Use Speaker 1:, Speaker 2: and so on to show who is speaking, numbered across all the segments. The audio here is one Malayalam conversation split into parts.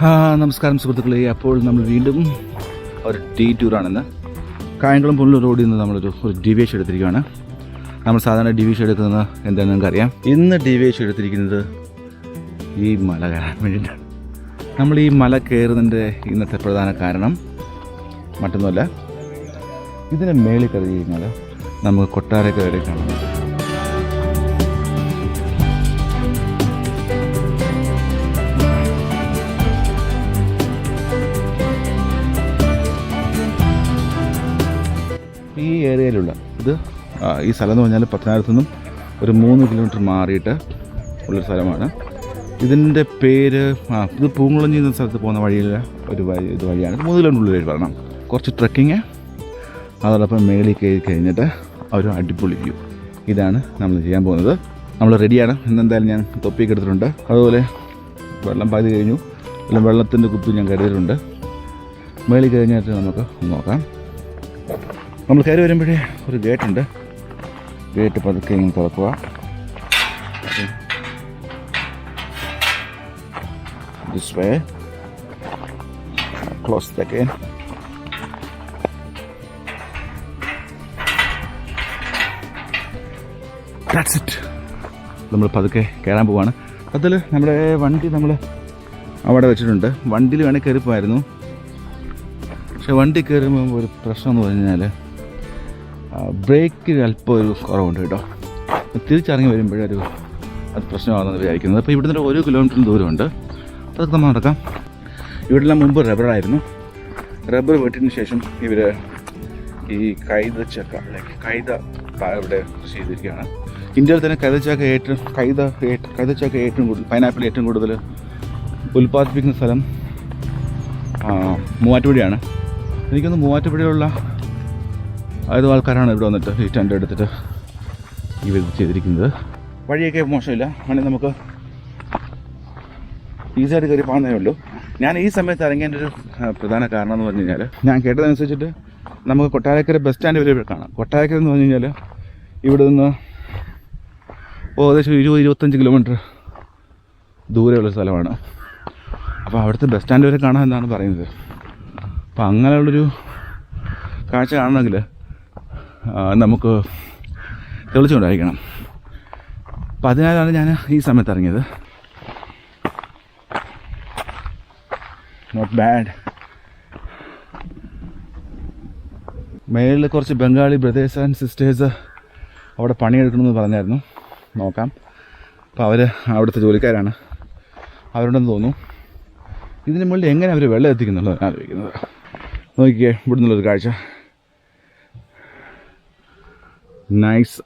Speaker 1: നമസ്കാരം സുഹൃത്തുക്കളെ. അപ്പോൾ നമ്മൾ വീണ്ടും ഒരു ഡേ ടൂറാണെന്ന് കായംകുളം പുനലൂർ റോഡിൽ നിന്ന് നമ്മളൊരു ഒരു ഡിവേഷൻ എടുത്തിരിക്കുകയാണ്. നമ്മൾ സാധാരണ ഡിവേഷൻ എടുക്കുന്നത് എന്താണെന്ന് നമുക്കറിയാം ഇന്ന് ഡിവേഷൻ എടുത്തിരിക്കുന്നത് ഈ മല കയറാൻ വേണ്ടിയിട്ടാണ്. നമ്മൾ ഈ മല കയറുന്നതിന്റെ ഇന്നത്തെ പ്രധാന കാരണം മറ്റൊന്നുമല്ല ഇതിനെ മേളിൽ കയറി കഴിഞ്ഞാൽ നമുക്ക് കൊട്ടാരക്കാരെ കാണാൻ ഏരിയയിലുള്ള ഇത് ഈ സ്ഥലം എന്ന് പറഞ്ഞാൽ പത്തനാപുരത്തു നിന്നും ഒരു മൂന്ന് കിലോമീറ്റർ മാറിയിട്ട് ഉള്ളൊരു സ്ഥലമാണ്. ഇതിന്റെ പേര് ആ ഇത് പൂങ്കുളഞ്ഞി എന്ന സ്ഥലത്ത് പോകുന്ന വഴിയിലെ ഒരു വഴി ഇത് വഴിയാണ്. മൂന്ന് കിലോമീറ്റർ ഉള്ളിൽ വരണം. കുറച്ച് ട്രക്കിങ് അതോടൊപ്പം മേളിൽ കയറി കഴിഞ്ഞിട്ട് ഒരു അടിപൊളി വ്യൂ ഇതാണ് നമ്മൾ ചെയ്യാൻ പോകുന്നത്. നമ്മൾ റെഡിയാണ് ഇന്നെന്തായാലും ഞാൻ തൊപ്പിയൊക്കെ എടുത്തിട്ടുണ്ട്. അതുപോലെ വെള്ളം പാതി കഴിഞ്ഞു. വെള്ളത്തിന്റെ കുപ്പി ഞാൻ കരുതിയിട്ടുണ്ട്. മേളിൽ കഴിഞ്ഞിട്ട് നമുക്ക് നോക്കാം. നമ്മൾ കയറി വരുമ്പോഴേ ഒരു ഗേറ്റുണ്ട്. ഗേറ്റ് പതുക്കെ ഇങ്ങനെ തുറക്കുക. വേ ക്ലോസ് ഇറ്റ് നമ്മൾ പതുക്കെ കയറാൻ പോവാണ്. അതിൽ നമ്മുടെ വണ്ടി നമ്മൾ അവിടെ വെച്ചിട്ടുണ്ട്. വണ്ടിയിൽ വേണേൽ കയറിപ്പോയിരുന്നു പക്ഷെ വണ്ടി കയറുമ്പോൾ ഒരു പ്രശ്നം എന്ന് പറഞ്ഞാൽ ബ്രേക്കിന് അല്പം ഒരു കുറവുണ്ട് കേട്ടോ. തിരിച്ചിറങ്ങി വരുമ്പോഴൊരു അത് പ്രശ്നമാണെന്ന് വിചാരിക്കുന്നത് അപ്പോൾ ഇവിടുന്ന് ഒരു കിലോമീറ്റർ ദൂരമുണ്ട്. അതൊക്കെ നമ്മൾ നടക്കാം. ഇവിടെല്ലാം മുമ്പ് റബ്ബറായിരുന്നു റബ്ബർ വെട്ടിന് ശേഷം ഇവർ ഈ കൈത ചക്ക അല്ലെങ്കിൽ കൈത ഇവിടെ കൃഷി ചെയ്തിരിക്കുകയാണ്. ഇന്ത്യയിൽ തന്നെ കൈതച്ചക്ക ഏറ്റവും കൈത കൈതച്ചക്ക ഏറ്റവും കൂടുതൽ പൈനാപ്പിൾ ഏറ്റവും കൂടുതൽ ഉൽപ്പാദിപ്പിക്കുന്ന സ്ഥലം മൂവാറ്റുപുഴയാണ്. എനിക്കൊന്ന് മൂവാറ്റുപുഴയുള്ള ആയത് ആൾക്കാരാണ് ഇവിടെ വന്നിട്ട് ഈ ടെന്റ് എടുത്തിട്ട് ഈ വിധം ചെയ്തിരിക്കുന്നത്. വഴിയൊക്കെ മോശമില്ല. വേണമെങ്കിൽ നമുക്ക് ഈസിയായിട്ട് കയറി പോകുന്നതേ ഉള്ളൂ. ഞാൻ ഈ സമയത്ത് ഇറങ്ങേണ്ട ഒരു പ്രധാന കാരണം എന്ന് പറഞ്ഞു കഴിഞ്ഞാൽ ഞാൻ കേട്ടതനുസരിച്ചിട്ട് നമുക്ക് കൊട്ടാരക്കര ബസ് സ്റ്റാൻഡ് വരെ കാണാം. കൊട്ടാരക്കര എന്ന് പറഞ്ഞു കഴിഞ്ഞാൽ ഇവിടെ നിന്ന് ഏകദേശം ഇരുപത് ഇരുപത്തഞ്ച് കിലോമീറ്റർ ദൂരെയുള്ള സ്ഥലമാണ്. അപ്പോൾ അവിടുത്തെ ബസ് സ്റ്റാൻഡ് വരെ കാണാം എന്നാണ് പറയുന്നത്. അപ്പോൾ അങ്ങനെയുള്ളൊരു കാഴ്ച കാണണമെങ്കിൽ നമുക്ക് തെളിച്ചുകൊണ്ടായിരിക്കണം അപ്പം അതിനാലാണ് ഞാൻ ഈ സമയത്ത് ഇറങ്ങിയത്. നോട്ട് ബാഡ് മേളിൽ കുറച്ച് ബംഗാളി ബ്രദേഴ്സ് ആൻഡ് സിസ്റ്റേഴ്സ് അവിടെ പണിയെടുക്കണമെന്ന് പറഞ്ഞായിരുന്നു. നോക്കാം. അപ്പോൾ അവർ അവിടുത്തെ ജോലിക്കാരാണ്. അവരുണ്ടെന്ന് തോന്നുന്നു. ഇതിന് മുകളിൽ എങ്ങനെ അവർ വെള്ളം എത്തിക്കുന്നുള്ളത് ഞാൻ ആലോചിക്കുന്നത്. നോക്കിക്കേ ഇവിടെ നിന്നുള്ളൊരു കാഴ്ച. നൈസ്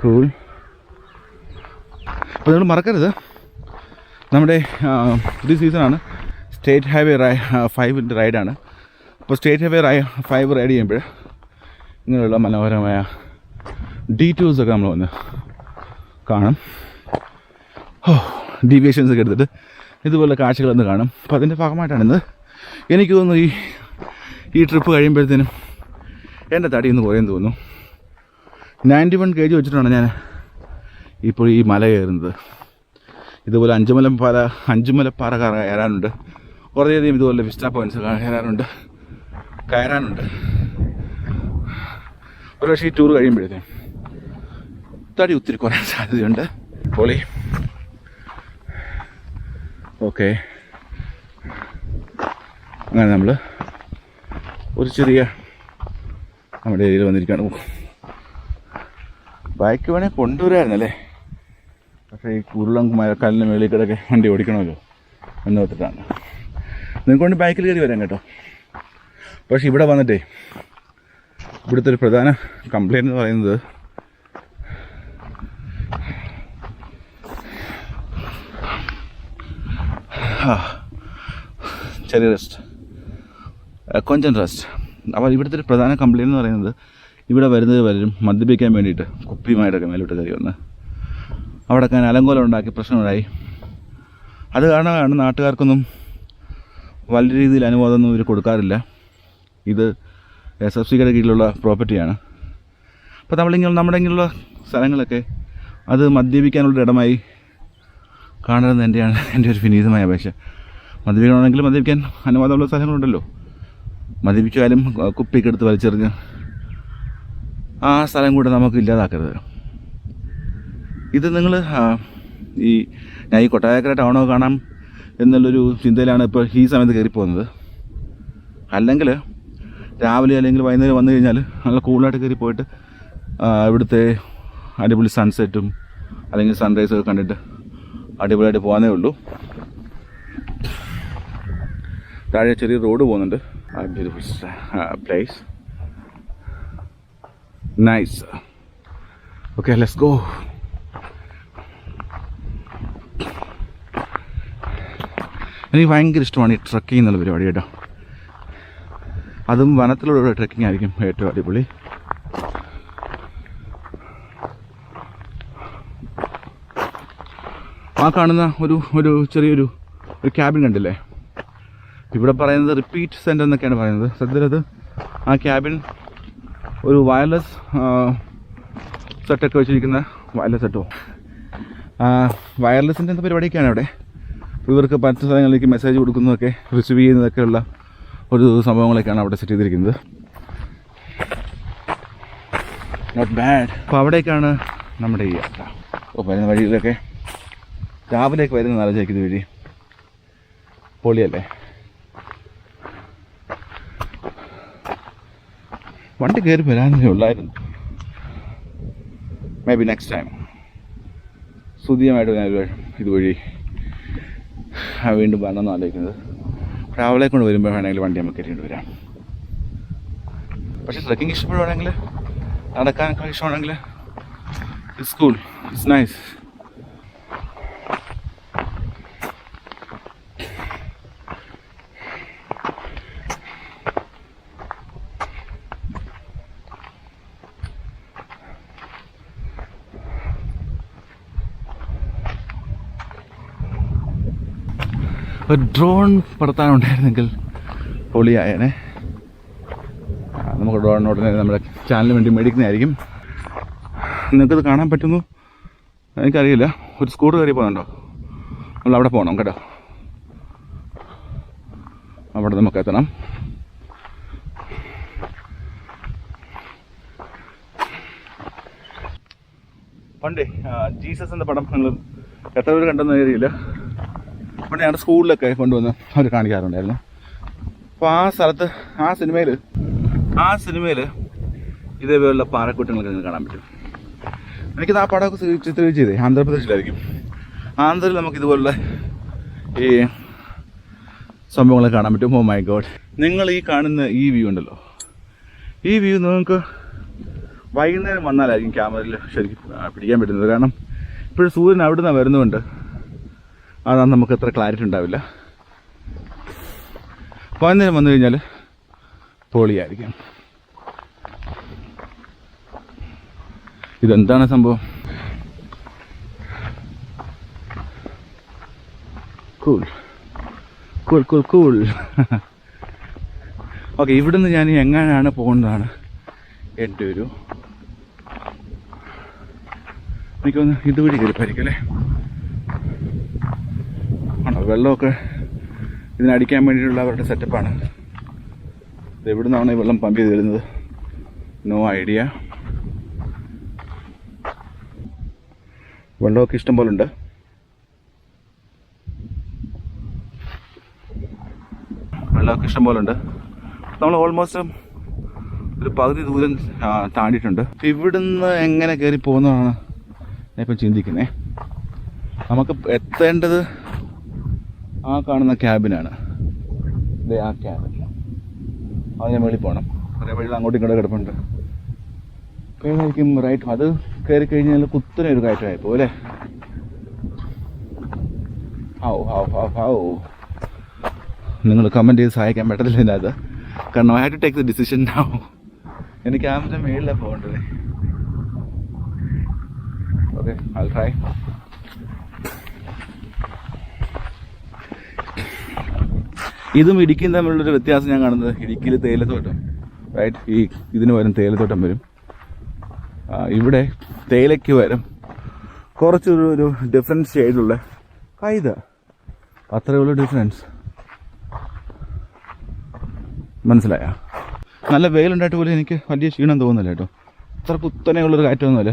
Speaker 1: കൂൾ അപ്പോൾ നിങ്ങൾ മറക്കരുത്. നമ്മുടെ പുതിയ സീസണാണ് സ്റ്റേറ്റ് ഹൈവേ റൈ ഫൈവിന്റെ റൈഡാണ് അപ്പോൾ സ്റ്റേറ്റ് ഹൈവേ റൈ ഫൈവ് റൈഡ് ചെയ്യുമ്പോൾ ഇങ്ങനെയുള്ള മനോഹരമായ ഡീറ്റെയിൽസൊക്കെ നമ്മൾ വന്ന് കാണും. ഓ ഡീവിയേഷൻസൊക്കെ എടുത്തിട്ട് ഇതുപോലെ കാഴ്ചകളൊന്ന് കാണും. അപ്പോൾ അതിന്റെ ഭാഗമായിട്ടാണിത്. എനിക്ക് തോന്നുന്നു ഈ ഈ ട്രിപ്പ് കഴിയുമ്പോഴത്തേനും എന്റെ തടി ഒന്ന് കുറയും തോന്നുന്നു. നയന്റി വൺ കെ ജി വെച്ചിട്ടാണ് ഞാൻ ഇപ്പോൾ ഈ മല കയറുന്നത്. ഇതുപോലെ അഞ്ചുമല പാല അഞ്ചുമല പാറ കയറാനുണ്ട്. കുറേയധികം ഇതുപോലെ വിസ്റ്റ പോയിന്റ്സ് കയറാനുണ്ട്. കയറാനുണ്ട്. ഒരു പക്ഷേ ഈ ടൂർ കഴിയുമ്പോഴത്തേനും തടി ഒത്തിരി കുറയാൻ സാധ്യതയുണ്ട്. പൊളി. ഓക്കെ അങ്ങനെ നമ്മൾ ഒരു ചെറിയ നമ്മുടെ ഏരിയയിൽ വന്നിരിക്കുകയാണ്. ബൈക്ക് വേണേൽ കൊണ്ടുവരായിരുന്നല്ലേ? പക്ഷേ ഈ ഉരുളം മഴക്കാലിന് മേളിൽ കിടക്കെ വണ്ടി ഓടിക്കണമല്ലോ. എന്ന് ഓർത്തിട്ടാണ്. നിങ്ങൾക്ക് കൊണ്ട് ബൈക്കിൽ കയറി വരാം കേട്ടോ. പക്ഷെ ഇവിടെ വന്നിട്ടേ ഇവിടുത്തെ ഒരു പ്രധാന കംപ്ലയിന്റ് എന്ന് പറയുന്നത് ചെറിയ റെസ്റ്റ് കൊഞ്ചൻ റെസ്റ്റ് അപ്പോൾ ഇവിടുത്തെ ഒരു പ്രധാന കംപ്ലയിന്റ് എന്ന് പറയുന്നത് ഇവിടെ വരുന്നത് പലരും മദ്യപിക്കാൻ വേണ്ടിയിട്ട് കുപ്പിയുമായിട്ടൊക്കെ മേലോട്ട് കയറി വന്ന്. അവിടെ ഒക്കെ അലങ്കോലം ഉണ്ടാക്കി പ്രശ്നമുണ്ടായി. അത് കാരണമാണ് നാട്ടുകാർക്കൊന്നും വലിയ രീതിയിൽ അനുവാദമൊന്നും ഇവർ കൊടുക്കാറില്ല. ഇത് എസ് എഫ് സിയുടെ കീഴിലുള്ള പ്രോപ്പർട്ടിയാണ് അപ്പോൾ നമ്മളിങ്ങനെ നമ്മുടെ ഇങ്ങനെയുള്ള സ്ഥലങ്ങളൊക്കെ അത് മദ്യപിക്കാനുള്ള ഇടമായി കാണരുതെന്ന് എന്റെയാണ് എന്റെ ഒരു വിനീതമായ അപേക്ഷ. മദ്യപിക്കണമെങ്കിൽ മദ്യപിക്കാൻ അനുവാദമുള്ള സ്ഥലങ്ങളുണ്ടല്ലോ. മദ്യപിച്ചാലും കുപ്പിയൊക്കെ എടുത്ത് വലിച്ചെറിഞ്ഞ് ആ സ്ഥലം കൂടെ നമുക്ക് ഇല്ലാതാക്കരുത്. ഇത് നിങ്ങൾ ഈ ഞാൻ ഈ കൊട്ടാരക്കര ടൗണോ കാണാം എന്നുള്ളൊരു ചിന്തയിലാണ് ഇപ്പോൾ ഈ സമയത്ത് കയറിപ്പോകുന്നത്. അല്ലെങ്കിൽ രാവിലെ അല്ലെങ്കിൽ വൈകുന്നേരം വന്നു കഴിഞ്ഞാൽ നല്ല കൂളായിട്ട് കയറി പോയിട്ട് ഇവിടുത്തെ അടിപൊളി സൺസെറ്റും അല്ലെങ്കിൽ സൺറൈസൊക്കെ കണ്ടിട്ട് അടിപൊളിയായിട്ട് പോകാനേ ഉള്ളൂ. താഴെ ചെറിയ റോഡ് പോകുന്നുണ്ട്. Beautiful place. Nice. Okay let's go. എനിക്ക് ഭയങ്കര ഇഷ്ടമാണ് ഈ ട്രക്കിംഗ് എന്നുള്ള പരിപാടി കേട്ടോ. അതും വനത്തിലൂടെ ട്രക്കിംഗ് ആയിരിക്കും ഏറ്റവും അടിപൊളി. ആ കാണുന്ന ഒരു ഒരു ചെറിയൊരു ഒരു ക്യാബിൻ കണ്ടില്ലേ? ഇവിടെ പറയുന്നത് റിപ്പീറ്റ് സെന്റർ എന്നൊക്കെയാണ് പറയുന്നത്. സത്യത്തിലത് ആ ക്യാബിൻ ഒരു വയർലെസ് സെറ്റൊക്കെ വെച്ചിരിക്കുന്ന വയർലെസ് സെറ്റോ വയർലെസ്സിന്റെ എന്താ പരിപാടിയൊക്കെയാണ് അവിടെ? ഇവർക്ക് പറ്റ സ്ഥലങ്ങളിലേക്ക് മെസ്സേജ് കൊടുക്കുന്നതൊക്കെ റിസീവ് ചെയ്യുന്നതൊക്കെയുള്ള ഒരു സംഭവങ്ങളൊക്കെയാണ് അവിടെ സെറ്റ് ചെയ്തിരിക്കുന്നത്. നോട്ട് ബാഡ് അപ്പോൾ അവിടേക്കാണ് നമ്മുടെ ഈ യാത്ര. അപ്പോൾ വരുന്ന വഴിയിലൊക്കെ രാവിലെയൊക്കെ വരുന്ന ആലോചിക്കുന്നത് വഴി. പൊളിയല്ലേ? വണ്ടി കയറി വരാനേ ഉള്ളായിരുന്നു. മേ ബി നെക്സ്റ്റ് ടൈം സുതിയമായിട്ട് ഞാൻ ഇതുവഴി വീണ്ടും വരണമെന്ന് ആലോചിക്കുന്നത്. ട്രാവലെ കൊണ്ട് വരുമ്പോൾ വേണമെങ്കിൽ വണ്ടി നമുക്ക് കയറിയിട്ട് വരാം. പക്ഷേ ട്രക്കിംഗ് ഇഷ്ടപ്പെടുവാണെങ്കിൽ നടക്കാനൊക്കെ ഇഷ്ടമാണെങ്കിൽ ഇറ്റ്സ് കൂൾ ഇറ്റ്സ് നൈസ് ഒരു ഡ്രോൺ പറത്താനുണ്ടായിരുന്നെങ്കിൽ പൊളിയായേനെ. നമുക്ക് ഡ്രോൺ ഉടനെ നമ്മുടെ ചാനലിന് വേണ്ടി മേടിക്കുന്നതായിരിക്കും. നിങ്ങൾക്കത് കാണാൻ പറ്റുന്നു? എനിക്കറിയില്ല. ഒരു സ്കൂട്ടർ കയറി പോകുന്നുണ്ടോ? നമ്മൾ അവിടെ പോകണം കേട്ടോ. അവിടെ നമുക്ക് എത്തണം. പണ്ടേ ജീസസ് എന്ന പടം നിങ്ങൾ എത്ര പേര് കണ്ടെന്ന് അറിയില്ല പണ്ട് ഞങ്ങളുടെ സ്കൂളിലൊക്കെ കൊണ്ടുവന്ന് അവർ കാണിക്കാറുണ്ടായിരുന്നു. അപ്പോൾ ആ സ്ഥലത്ത് ആ സിനിമയിൽ ആ സിനിമയിൽ ഇതേപോലുള്ള പാറക്കൂട്ടങ്ങളൊക്കെ നിങ്ങൾക്ക് കാണാൻ പറ്റും. എനിക്കിത് ആ പടമൊക്കെ ചിത്രീകരിച്ച് ചെയ്തേ ആന്ധ്രാപ്രദേശിലായിരിക്കും. ആന്ധ്രയിൽ നമുക്ക് ഇതുപോലുള്ള ഈ സംഭവങ്ങളൊക്കെ കാണാൻ പറ്റും. ഓ മൈ ഗോഡ് നിങ്ങൾ ഈ കാണുന്ന ഈ വ്യൂ ഉണ്ടല്ലോ. ഈ വ്യൂ നിങ്ങൾക്ക് വൈകുന്നേരം വന്നാലായിരിക്കും ക്യാമറയിൽ ശരിക്കും പിടിക്കാൻ പറ്റുന്നത്. കാരണം ഇപ്പോഴും സൂര്യൻ അവിടെ നിന്ന് വരുന്നതുകൊണ്ട് അതാണ് നമുക്ക് അത്ര ക്ലാരിറ്റി ഉണ്ടാവില്ല. വൈകുന്നേരം വന്നു കഴിഞ്ഞാൽ പൊളിയായിരിക്കും. ഇതെന്താണ് സംഭവം? Cool cool cool cool okay ഇവിടുന്ന് ഞാൻ എങ്ങനെയാണ് പോകുന്നതാണ് എന്റെ ഒരു എനിക്കൊന്ന് ഇതുവഴി കയറിപ്പായിരിക്കും അല്ലേ ആണോ വെള്ളമൊക്കെ ഇതിനടിക്കാൻ വേണ്ടിയിട്ടുള്ള അവരുടെ സെറ്റപ്പാണ് ഇത് എവിടെ നിന്നാണ് ഈ വെള്ളം പമ്പ് ചെയ്ത് വരുന്നത് നോ ഐഡിയ വെള്ളമൊക്കെ ഇഷ്ടം പോലെ ഉണ്ട് വെള്ളമൊക്കെ ഇഷ്ടം പോലെ ഉണ്ട് നമ്മൾ ഓൾമോസ്റ്റ് ഒരു പകുതി ദൂരം താണ്ടിയിട്ടുണ്ട്. ഇവിടുന്ന് എങ്ങനെ കയറി പോകുന്നതാണ് ഞാൻ ചിന്തിക്കുന്നത് ചിന്തിക്കുന്നേ. നമുക്ക് എത്തേണ്ടത് ആ കാണുന്ന ക്യാബിനാണ്. ദേ ആ ക്യാബിൻ. അതിന് മുകളിൽ പോകണം കുറേ വഴി അങ്ങോട്ടും ഇങ്ങോട്ടും കിടപ്പുണ്ട്. കഴിഞ്ഞായിരിക്കും റൈറ്റ് അത് കയറി കഴിഞ്ഞാൽ കുത്തനെ ഒരു കയറ്റമായി പോലെ ഹാവ് ഹാവ് ഹൗ ഹൗ നിങ്ങൾ കമന്റ് ചെയ്ത് സഹായിക്കാൻ പറ്റത്തില്ല ഇതിനകത്ത്. കാരണം I have to take the decision now എനിക്ക് ക്യാമറ മേളിലാണ് പോകേണ്ടത്. ഓക്കെ ഐ ട്രൈ ഇതും ഇടുക്കിയും തമ്മിലുള്ളൊരു വ്യത്യാസം ഞാൻ കാണുന്നത് ഇടുക്കിയിൽ തേയിലത്തോട്ടം റൈറ്റ് ഈ ഇതിന് വരും തേയിലത്തോട്ടം വരും. ഇവിടെ തേയിലയ്ക്ക് വരും കുറച്ചൊരു ഒരു ഡിഫറൻസ് ഷെയ്ഡുള്ള കൈത. അത്രയേ ഉള്ളൂ ഡിഫറൻസ് മനസ്സിലായ? നല്ല വെയിലുണ്ടായിട്ട് പോലും എനിക്ക് വലിയ ക്ഷീണം തോന്നുന്നില്ല കേട്ടോ. അത്ര കുത്തനെ ഉള്ളൊരു കാറ്റൊന്നുമില്ല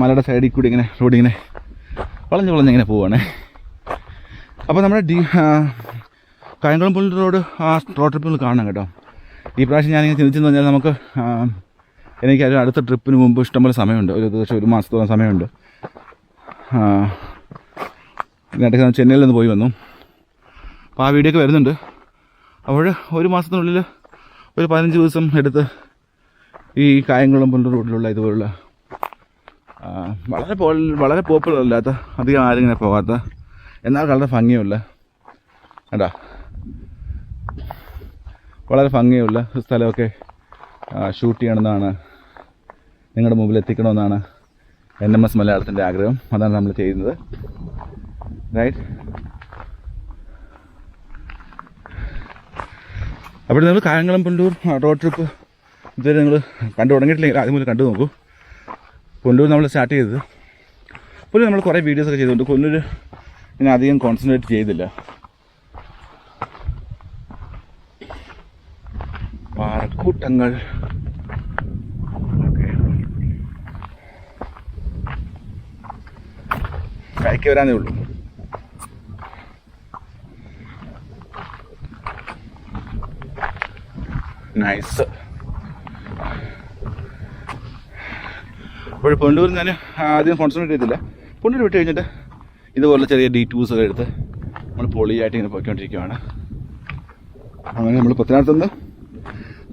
Speaker 1: മലയുടെ സൈഡിൽ കൂടി ഇങ്ങനെ റോഡിങ്ങനെ വളഞ്ഞ് വളഞ്ഞിങ്ങനെ പോവാണേ. അപ്പോൾ നമ്മുടെ ഡി കായംകുളം പുള്ളി റോഡ് ആ റോഡ് ട്രിപ്പിൽ കാണണം കേട്ടോ. ഈ പ്രാവശ്യം ഞാനിങ്ങനെ ചിന്തിച്ചെന്ന് പറഞ്ഞാൽ നമുക്ക് എനിക്ക് ഒരു അടുത്ത ട്രിപ്പിന് മുമ്പ് ഇഷ്ടംപോലെ സമയമുണ്ട്. ഒരു ദിവസം ഒരു മാസത്തോളം സമയമുണ്ട്. ഇടയ്ക്ക് ഞാൻ ചെന്നൈയിൽ നിന്ന് പോയി വന്നു. അപ്പോൾ ആ വീഡിയോ ഒക്കെ വരുന്നുണ്ട്. അപ്പോൾ ഒരു മാസത്തിനുള്ളിൽ ഒരു പതിനഞ്ച് ദിവസം എടുത്ത് ഈ കായംകുളം പുള്ളി റോഡിലുള്ള ഇതുപോലുള്ള വളരെ വളരെ പോപ്പുലർ അല്ലാത്ത അധികം ആരും ഇങ്ങനെ പോകാത്ത എന്നാൽ വളരെ ഭംഗിയുള്ള കേട്ടാ വളരെ ഭംഗിയുള്ള സ്ഥലമൊക്കെ ഷൂട്ട് ചെയ്യണമെന്നാണ് നിങ്ങളുടെ മുമ്പിൽ എത്തിക്കണമെന്നാണ് എൻ എം എസ് മലയാളത്തിന്റെ ആഗ്രഹം. അതാണ് നമ്മൾ ചെയ്യുന്നത്. റൈറ്റ് അപ്പോൾ നിങ്ങൾ കായംകുളം പുല്ലൂർ റോഡ് ട്രിപ്പ് ഇതുവരെ നിങ്ങൾ കണ്ടു തുടങ്ങിയിട്ടില്ലെങ്കിൽ ആദ്യം മുതൽ കണ്ടു നോക്കൂ. പുല്ലൂർ നമ്മൾ സ്റ്റാർട്ട് ചെയ്തത്. പുല്ലൂർ നമ്മൾ കുറേ വീഡിയോസൊക്കെ ചെയ്തിട്ടുണ്ട് പുല്ലൂർ ഞാൻ അധികം കോൺസെൻട്രേറ്റ് ചെയ്തില്ല. പാറക്കൂട്ടങ്ങൾ കഴിക്ക വരാനേ ഉള്ളൂ. നൈസ്. അപ്പോൾ പൊണ്ടൂരിൽ ഞാൻ ആദ്യം കോൺസെൻട്രേറ്റ് ചെയ്തില്ല. പൊണ്ടൂർ വിട്ട് കഴിഞ്ഞിട്ട് ഇതുപോലെ ചെറിയ ഡി ടൂസ് ഒക്കെ എടുത്ത് നമ്മൾ പൊളിയായിട്ട് ഇങ്ങനെ പോയിക്കൊണ്ടിരിക്കുകയാണ്. അങ്ങനെ നമ്മൾ പത്തനാപുരത്ത് നിന്ന്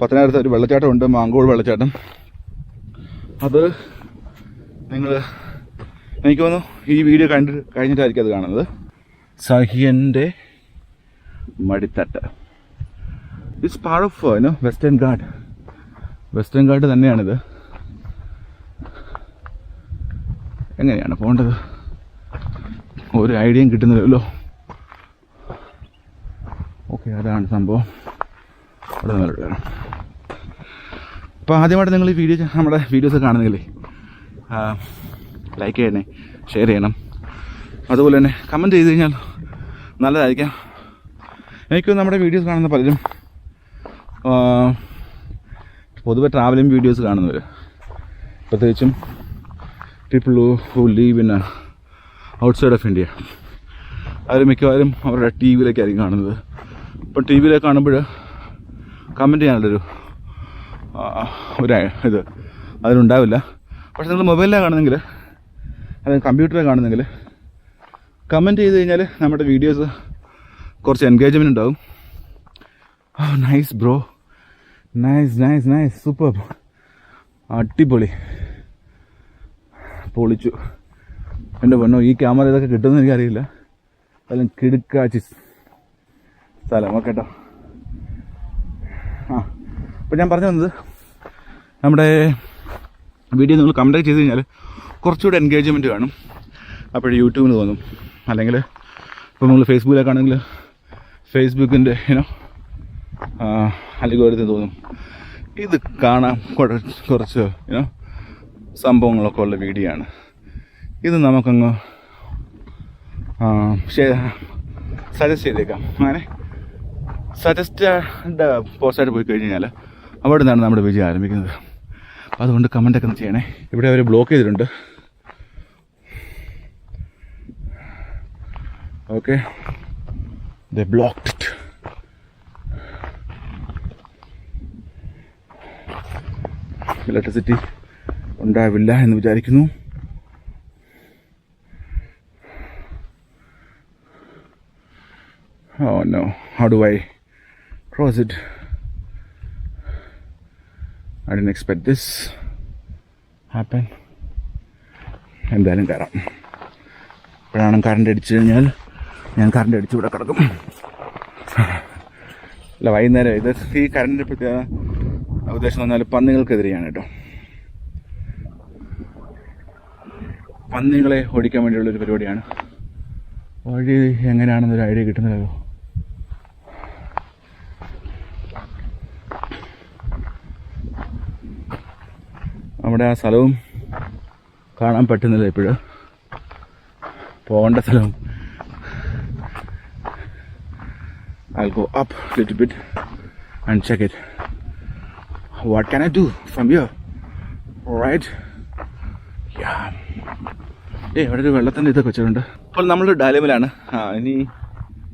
Speaker 1: പത്തനാപുരത്ത് ഒരു വെള്ളച്ചാട്ടം ഉണ്ട് മാങ്കോട് വെള്ളച്ചാട്ടം. അത് നിങ്ങൾ എനിക്ക് തോന്നുന്നു ഈ വീഡിയോ കണ്ട് കഴിഞ്ഞിട്ടായിരിക്കും അത് കാണുന്നത്. സഹിയന്റെ മടിത്തട്ട്. It's part of you know western guard western guard തന്നെയാണിത്. എങ്ങനെയാണ് പോകേണ്ടത്? ഒരു ഐഡിയയും കിട്ടുന്നില്ലല്ലോ. ഓക്കെ അതാണ് സംഭവം. അവിടെ നിന്ന് അപ്പോൾ ആദ്യമായിട്ട് നിങ്ങൾ ഈ വീഡിയോ നമ്മുടെ വീഡിയോസ് കാണുന്നില്ലേ ലൈക്ക് ചെയ്യണേ ഷെയർ ചെയ്യണം. അതുപോലെ തന്നെ കമന്റ് ചെയ്ത് കഴിഞ്ഞാൽ നല്ലതായിരിക്കാം. എനിക്ക് നമ്മുടെ വീഡിയോസ് കാണുന്ന പലരും പൊതുവെ ട്രാവലിംഗ് വീഡിയോസ് കാണുന്നവർ പ്രത്യേകിച്ചും people who live in outside of India അവർ മിക്കവാറും അവരുടെ ടി വിയിലേക്കായിരിക്കും കാണുന്നത്. അപ്പം ടി വിയിലേക്ക് കാണുമ്പോൾ കമന്റ് ചെയ്യാനുള്ളൊരു ഒരു ഇത് അതിലുണ്ടാവില്ല. പക്ഷെ നിങ്ങൾ മൊബൈലിലാണ് കാണുന്നെങ്കിൽ അല്ലെങ്കിൽ കമ്പ്യൂട്ടറിൽ കാണുന്നെങ്കിൽ കമന്റ് ചെയ്ത് കഴിഞ്ഞാൽ നമ്മുടെ വീഡിയോസ് കുറച്ച് എൻഗേജ്മെന്റ് ഉണ്ടാവും. Nice bro nice nice nice super അടിപൊളി. പൊളിച്ചു. എന്റെ പൊന്നോ ഈ ക്യാമറ ഇതൊക്കെ കിട്ടുമെന്ന് എനിക്കറിയില്ല. അതെല്ലാം കിടുക്കാച്ചി സ്ഥലം. ഓക്കെ കേട്ടോ ആ അപ്പോൾ ഞാൻ പറഞ്ഞു വന്നത് നമ്മുടെ വീഡിയോ നിങ്ങൾ കമന്റ് ചെയ്ത് കഴിഞ്ഞാൽ കുറച്ചുകൂടെ എൻഗേജ്മെന്റ് കാണും. അപ്പോൾ യൂട്യൂബിന് തോന്നും. അല്ലെങ്കിൽ ഇപ്പോൾ നമ്മൾ ഫേസ്ബുക്കിലൊക്കെ ആണെങ്കിൽ ഫേസ്ബുക്കിന്റെ ഇനോ അലിഗോരത്തിൽ തോന്നും. ഇത് കാണാൻ കുറച്ച് കുറച്ച് ഇനോ സംഭവങ്ങളൊക്കെ ഉള്ള വീഡിയോ ആണ്. ഇത് നമുക്കങ്ങ് സജസ്റ്റ് ചെയ്തേക്കാം. അങ്ങനെ സജസ്റ്റഡ് പോസ്റ്റായിട്ട് പോയി കഴിഞ്ഞ് കഴിഞ്ഞാൽ അവിടെ നിന്നാണ് നമ്മുടെ വിജയം ആരംഭിക്കുന്നത്. അതുകൊണ്ട് കമന്റൊക്കെ ഒന്ന് ചെയ്യണേ. ഇവിടെ അവർ ബ്ലോക്ക് ചെയ്തിട്ടുണ്ട്. Okay the blocked it electricity ഉണ്ടാവില്ല എന്ന് വിചാരിക്കുന്നു. Oh no how do I cross it? I didn't expect this happen. എന്തായാലും കയറാം. ഇപ്പോഴാണ് കറണ്ട് അടിച്ചു കഴിഞ്ഞാൽ ഞാൻ കറണ്ട് അടിച്ച് ഇവിടെ കിടക്കും. അല്ല വൈകുന്നേരം ഇത് ഈ കറണ്ടിന്റെ പ്രത്യേക ഉദ്ദേശം എന്ന് പറഞ്ഞാൽ പന്നികൾക്കെതിരെയാണ് കേട്ടോ. പന്നികളെ ഓടിക്കാൻ വേണ്ടിയുള്ളൊരു പരിപാടിയാണ്. വഴി എങ്ങനെയാണെന്നൊരു ഐഡിയ കിട്ടുന്നില്ലല്ലോ. നമ്മുടെ ആ സ്ഥലവും കാണാൻ പറ്റുന്നില്ല ഇപ്പോഴും പോകേണ്ട സ്ഥലവും up a little bit and check it. What can I do from here? Right? Yeah. ഏ ഇവിടെ ഒരു വെള്ളത്തിന്റെ ഇതൊക്കെ വെച്ചിട്ടുണ്ട് അപ്പോൾ നമ്മൾ ഡാലിമിലാണ് ആ ഇനി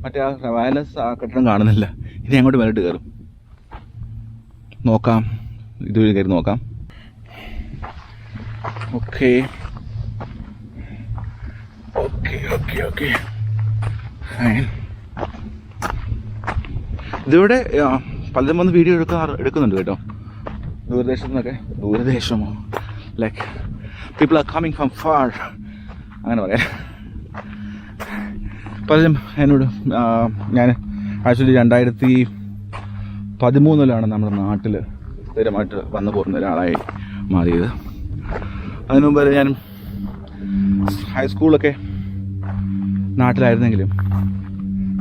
Speaker 1: മറ്റേ ആ വയലൻസ് ആ കെട്ടിടം കാണുന്നില്ല ഇനി അങ്ങോട്ട് മേലോട്ട് കയറും നോക്കാം ഇതുവഴി കയറി നോക്കാം okay. Okay okay okay. Fine. ഇതിവിടെ പലരും വന്ന് വീഡിയോ എടുക്കാറ് എടുക്കുന്നുണ്ട് കേട്ടോ. ദൂരദേശത്തു നിന്നൊക്കെ ദൂരദേശമോ? Like people are coming from far അങ്ങനെ പറയാം. പലരും എന്നോട് ഞാൻ ആക്ച്വലി രണ്ടായിരത്തി പതിമൂന്നിലാണ് നമ്മുടെ നാട്ടിൽ സ്ഥിരമായിട്ട് വന്നു പോകുന്ന ഒരാളായി മാറിയത്. അതിനു മുമ്പ് ഞാൻ ഹൈസ്കൂളൊക്കെ നാട്ടിലായിരുന്നെങ്കിലും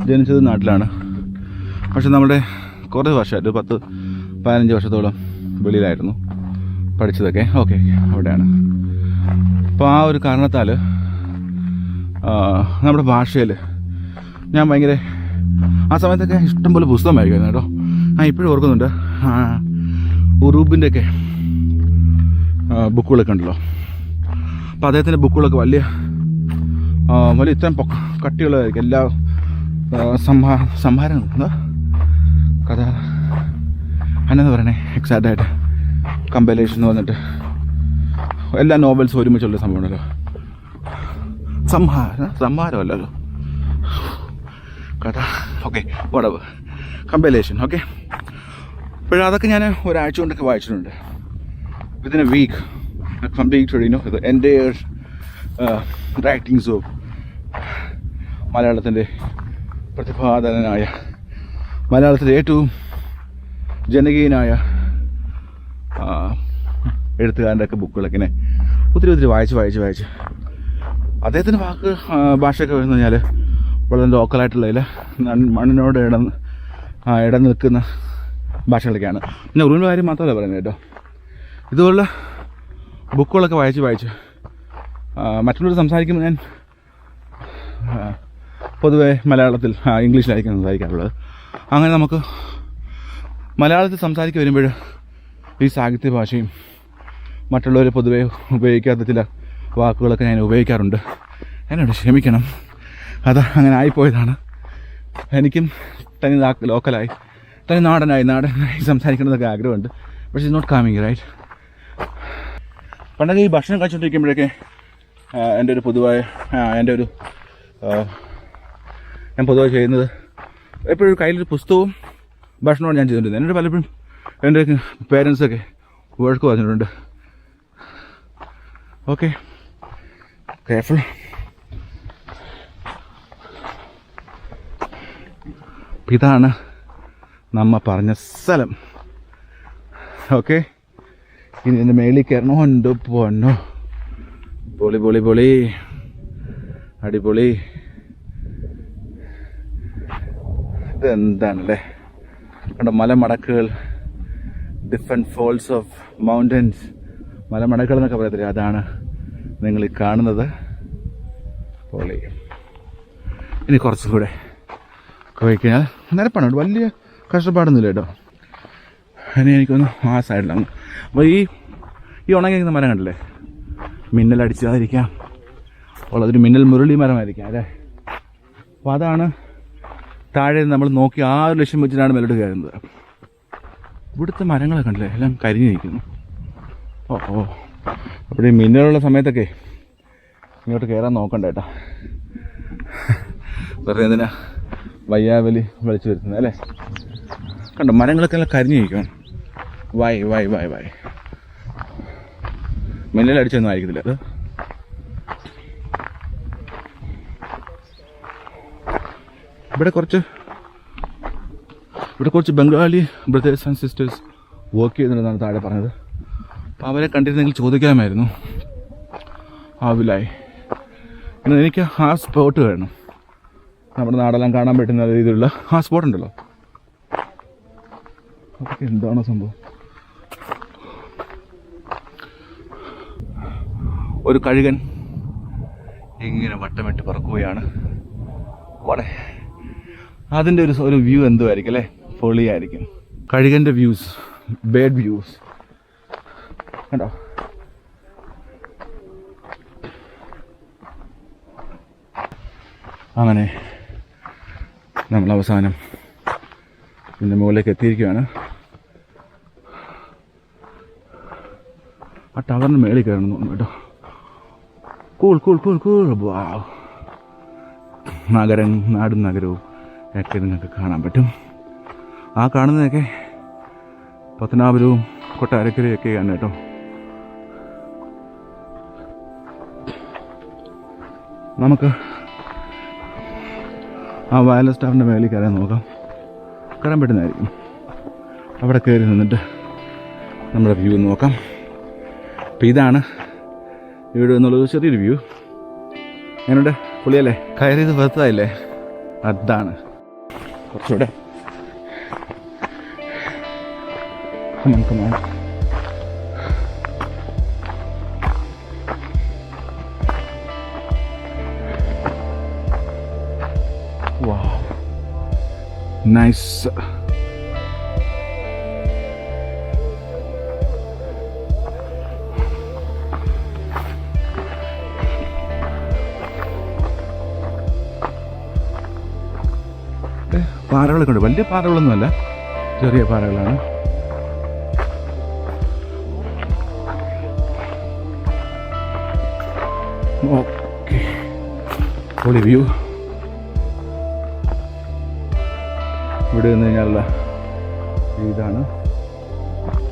Speaker 1: ജനിച്ചത് നാട്ടിലാണ്. പക്ഷെ നമ്മുടെ കുറേ വർഷമായിട്ട് പത്ത് പതിനഞ്ച് വർഷത്തോളം വെളിയിലായിരുന്നു പഠിച്ചതൊക്കെ. ഓക്കെ അവിടെയാണ്. അപ്പോൾ ആ ഒരു കാരണത്താൽ നമ്മുടെ ഭാഷയിൽ ഞാൻ ഭയങ്കര ആ സമയത്തൊക്കെ ഇഷ്ടംപോലെ പുസ്തകം വായിക്കുമായിരുന്നു കേട്ടോ. ആ ഇപ്പോഴും ഓർക്കുന്നുണ്ട് ഉറൂബിന്റെയൊക്കെ ബുക്കുകളൊക്കെ ഉണ്ടല്ലോ. അപ്പോൾ അദ്ദേഹത്തിന്റെ ബുക്കുകളൊക്കെ വലിയ വലിയ ഇത്രയും പൊക്ക കട്ടിയുള്ളതായിരിക്കും എല്ലാ സംഹാ സംഹാരങ്ങളും. എന്താ? കഥ. എന്നാന്ന് പറയണേ? എക്സാക്റ്റ് ആയിട്ട്. കമ്പലേഷൻ എന്ന് പറഞ്ഞിട്ട്. എല്ലാ നോവൽസും ഒരുമിച്ചുള്ള സംഭവമാണല്ലോ. സംഹാര സംഹാരമല്ലല്ലോ. കഥ. ഓക്കെ വടവ് കമ്പലേഷൻ ഓക്കെ അപ്പോഴതൊക്കെ ഞാൻ ഒരാഴ്ച കൊണ്ടൊക്കെ വായിച്ചിട്ടുണ്ട്. Within a week complete entire എന്റെ റൈറ്റിങ്സ് ഓഫ് മലയാളത്തിന്റെ പ്രതിഭാധനനായ മലയാളത്തിലെ ഏറ്റവും ജനകീയനായ എഴുത്തുകാരന്റെ ഒക്കെ ബുക്കുകളൊക്കെ ഇങ്ങനെ ഒത്തിരി ഒത്തിരി വായിച്ച് വായിച്ച് വായിച്ച് അദ്ദേഹത്തിന്റെ വാക്ക് ഭാഷയൊക്കെ വരുന്ന കഴിഞ്ഞാൽ വളരെ ലോക്കലായിട്ടുള്ളതിൽ മണ്ണിനോട് ഇടന്ന് ഇട നിൽക്കുന്ന ഭാഷകളൊക്കെയാണ്. പിന്നെ ഉറുവിന്റെ കാര്യം മാത്രമല്ല പറയുന്നത് കേട്ടോ. ഇതുപോലുള്ള ബുക്കുകളൊക്കെ വായിച്ച് വായിച്ച് മറ്റുള്ളവർ സംസാരിക്കുമ്പോൾ ഞാൻ പൊതുവെ മലയാളത്തിൽ ഇംഗ്ലീഷിലായിരിക്കും സംസാരിക്കാറുള്ളത്. അങ്ങനെ നമുക്ക് മലയാളത്തിൽ സംസാരിക്കുക വരുമ്പോൾ ഈ സാഹിത്യ ഭാഷയും മറ്റുള്ളവർ പൊതുവെ ഉപയോഗിക്കാത്ത ചില വാക്കുകളൊക്കെ ഞാൻ ഉപയോഗിക്കാറുണ്ട്. എന്നോട് ക്ഷമിക്കണം. അത് അങ്ങനെ ആയിപ്പോയതാണ്. എനിക്കും തനി ലോക്കലായി തനി നാടനായി നാടനായി സംസാരിക്കണമെന്നൊക്കെ ആഗ്രഹമുണ്ട്. പക്ഷേ ഇസ് നോട്ട് കാമിങ് റൈറ്റ് പണ്ടൊക്കെ ഈ ഭക്ഷണം കഴിച്ചുകൊണ്ടിരിക്കുമ്പോഴൊക്കെ എന്റെ ഒരു പൊതുവായ എന്റെ ഒരു ഞാൻ പൊതുവായി ചെയ്യുന്നത് എപ്പോഴും കയ്യിലൊരു പുസ്തകവും ഭക്ഷണമാണ് ഞാൻ ചെയ്തുകൊണ്ടിരുന്നത്. എന്നോട് പലപ്പോഴും എന്റെ പേരൻസൊക്കെ വഴക്ക് പറഞ്ഞിട്ടുണ്ട്. ഓക്കെ. കെയർഫുൾ ഇതാണ് നമ്മ പറഞ്ഞ സ്ഥലം. ഓക്കെ. ഇനി ഇതിന്റെ മേളിൽ കയറണോ. ഉണ്ട് പൊന്നോ പൊളി പൊളി പൊളി. അടിപൊളി. ഇതെന്താണല്ലേ കണ്ടോ മലമടക്കുകൾ. ഡിഫറെന്റ് ഫോൾസ് ഓഫ് മൗണ്ടൻസ് മലമടക്കുകൾ എന്നൊക്കെ പറയത്തില്ലേ? അതാണ് നിങ്ങൾ ഈ കാണുന്നത്. പൊളി. ഇനി കുറച്ചും കൂടെ പോയി കഴിഞ്ഞാൽ നിരപ്പാണ് വലിയ കഷ്ടപ്പാടൊന്നുമില്ല കേട്ടോ. ഇനി എനിക്കൊന്ന് ആ സൈഡിലാണ് അപ്പോൾ ഈ ഈ ഉണങ്ങിക്കുന്ന മരം കണ്ടില്ലേ? മിന്നലടിച്ചതായിരിക്കാം ഉള്ളതൊരു മിന്നൽ മുരളി മരമായിരിക്കാം അല്ലേ? അപ്പോൾ അതാണ് താഴെ നമ്മൾ നോക്കി ആറ് ലക്ഷം വെച്ചിട്ടാണ് മേലോട്ട് കയറുന്നത്. ഇവിടുത്തെ മരങ്ങളൊക്കെ കണ്ടില്ലേ? എല്ലാം കരിഞ്ഞു നിൽക്കുന്നു. ഓ ഓ. അപ്പോൾ ഈ മിന്നലുള്ള സമയത്തൊക്കെ ഇങ്ങോട്ട് കയറാൻ നോക്കണ്ട കേട്ടോ. വെറുതെ എന്തിനാ വയ്യാവലി വിളിച്ചു വരുത്തുന്നത് അല്ലേ? കണ്ടോ മരങ്ങളൊക്കെ എല്ലാം കരിഞ്ഞു നിൽക്കണം വായ് വൈ വൈ വായ് മിന്നലടിച്ചൊന്നും ആയിരിക്കത്തില്ല. അത് ഇവിടെ കുറച്ച് ഇവിടെ കുറച്ച് Bengali brothers and sisters work ചെയ്യുന്നുണ്ടെന്നാണ് താഴെ പറഞ്ഞത്. അപ്പോൾ അവരെ കണ്ടിരുന്നെങ്കിൽ ചോദിക്കാമായിരുന്നു. ആവിലായി. പിന്നെ എനിക്ക് ആ സ്പോട്ട് വേണം. നമ്മുടെ നാടെല്ലാം കാണാൻ പറ്റുന്ന രീതിയിലുള്ള ആ ഉണ്ടല്ലോ. അതൊക്കെ എന്താണോ സംഭവം? ഒരു കഴുകൻ ഇങ്ങനെ വട്ടമിട്ട് പറക്കുകയാണ്. വളരെ അതിന്റെ ഒരു ഒരു വ്യൂ എന്തുമായിരിക്കും അല്ലേ? പൊളിയായിരിക്കും. കഴുകന്റെ വ്യൂസ് ബേഡ് വ്യൂസ് കണ്ടോ? അങ്ങനെ നമ്മൾ അവസാനം ഇതിന്റെ മുകളിലേക്ക് എത്തിയിരിക്കുകയാണ്. ആ ടവറിന് മേളിൽ കയറണം കേട്ടോ. Cool cool cool cool wow നഗരം നാടും നഗരവും ഒക്കെ നിങ്ങൾക്ക് കാണാൻ പറ്റും. ആ കാണുന്നതൊക്കെ പത്തനാപുരവും കൊട്ടാരക്കരയും ഒക്കെയാണ് കേട്ടോ. നമുക്ക് ആ വയലസ് സ്റ്റാഫിന്റെ മേലിൽ കയറാൻ നോക്കാം. കയറാൻ പറ്റുന്നതായിരിക്കും. അവിടെ കയറി നിന്നിട്ട് നമ്മുടെ വ്യൂ നോക്കാം. അപ്പോൾ ഇതാണ് ഇവിടെ എന്നുള്ളത് ചെറിയൊരു വ്യൂ എങ്ങനെയുണ്ട് പുള്ളിയല്ലേ? കയറിയത് വെറുതായില്ലേ? അതാണ്. കുറച്ചുകൂടെ. on. Nice. പാറകളൊക്കെ ഉണ്ട്. വലിയ പാറകളൊന്നുമല്ല ചെറിയ പാറകളാണ്. വ്യൂ. ഇവിടെ നിന്ന് കഴിഞ്ഞാലുള്ള ഇതാണ്.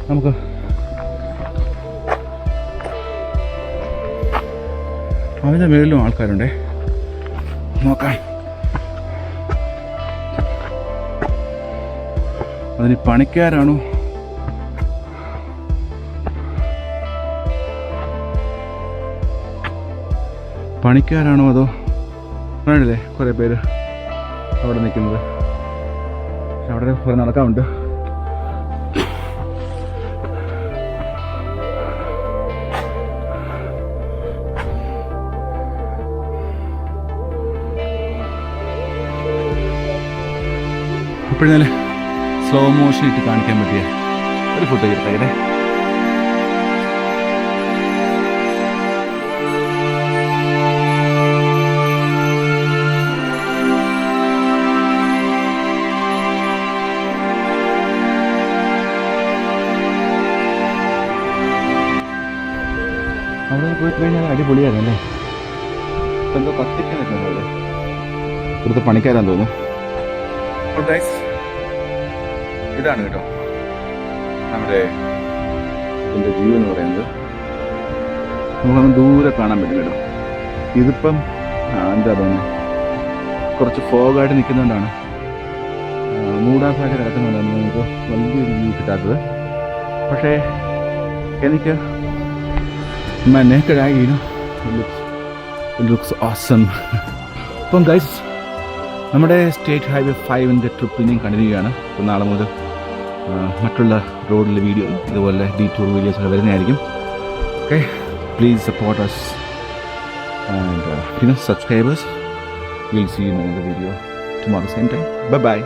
Speaker 1: നമുക്ക് അതിന്റെ മേളിലും ആൾക്കാരുണ്ടേ. നോക്കാം. അതിന് പണിക്കാരാണോ? പണിക്കാരാണോ അതോ? വേണ്ടില്ലേ കുറേ പേര് അവിടെ നിൽക്കുന്നത്. അവിടെ കുറേ നടക്കാറുണ്ട് അപ്പോഴേ സ്ലോ മോഷൻ ഇട്ട് കാണിക്കാൻ പറ്റിയ ഒരു ഫോട്ടോ എടുത്തേ അവിടെ അടിപൊളിയായിരുന്നു അല്ലേ? എന്തോ തോന്നുന്നു. ഇതാണ് കേട്ടോ നമ്മുടെ ഇതിന്റെ വ്യൂ എന്ന് പറയുന്നത്. നമുക്കങ്ങ് ദൂരെ കാണാൻ പറ്റും കേട്ടോ. ഇതിപ്പം എന്താ പറയുന്നത് കുറച്ച് ഫോഗായിട്ട് നിൽക്കുന്നതുകൊണ്ടാണ് മൂടാഫായിട്ട് കിടക്കുന്നതുകൊണ്ടാണ് നമുക്ക് വലിയൊരു വ്യൂ കിട്ടാത്തത്. പക്ഷേ എനിക്ക് ഇപ്പം അപ്പം ഗൈസ് നമ്മുടെ സ്റ്റേറ്റ് ഹൈവേ ഫൈവിന്റെ ട്രിപ്പ് ഇനിയും കണ്ടിന്യൂ ചെയ്യാണ്. നാളെ മുതൽ മറ്റുള്ള റോഡിലെ വീഡിയോ ഇതുപോലെ ഡീ ടൂർ വീഡിയോസ് ഒക്കെ വരുന്നതായിരിക്കും. Okay please support us and പിന്നെ subscribers will see in video tomorrow same time bye bye